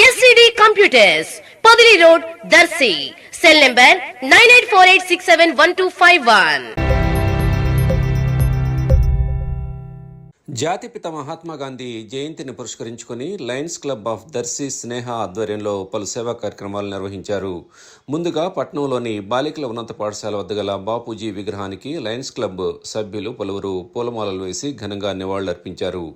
SCD computers Padili road Darsi cell number nine eight four eight six seven one two five one జాతిపిత మహాత్మా గాంధీ జయంతిని పురస్కరించుకుని Lions Club of Darsi Sneha ఆధ్వర్యంలో పలు సేవా కార్యక్రమాలు నిర్వహించారు. ముందుగా పట్నంలోని బాలికల ఉన్నత పాఠశాల వద్ద గల బాపూజీ విగ్రహానికి లయన్స్ క్లబ్ సభ్యులు పలువురు పూలమాలలు వేసి ఘనంగా నివాళులర్పించారు.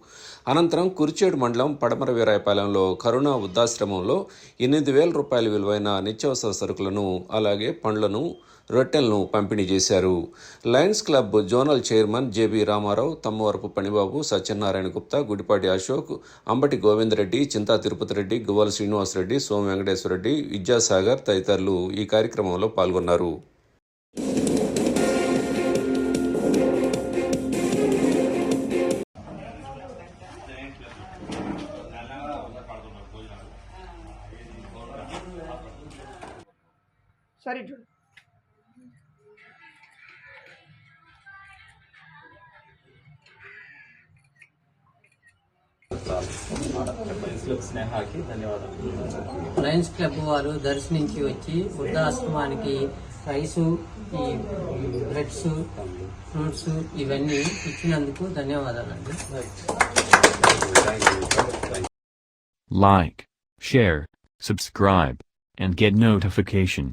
అనంతరం కుర్చేడు మండలం పడమర వీరాయపాలెంలో కరుణా వృద్ధాశ్రమంలో ఎనిమిది వేల రూపాయల విలువైన నిత్యావసర సరుకులను అలాగే పండ్లను రొట్టెలను పంపిణీ చేశారు. Lions Club zonal chairman JB Ramarao Tammavarapu Panibabu Satyanarayana Gupta Gudipati Ashok Ambati Govindareddy Chinta Tirupati Reddy Guvvala Srinivasareddy Soma Venkateswarareddy Vidyasagar తదితరులు ఈ కార్యక్రమంలో పాల్గొన్నారు. సరే చూడు. స్నేహాకి ధన్యవాదాలు. లయన్స్ క్లబ్ వారు దర్శనించి వచ్చి వృద్ధాశ్రమానికి రైసు ఈ బ్రెడ్స్ ఫ్రూట్స్ ఇవన్నీ ఇచ్చినందుకు ధన్యవాదాలండి. Like, share, subscribe, and get notification.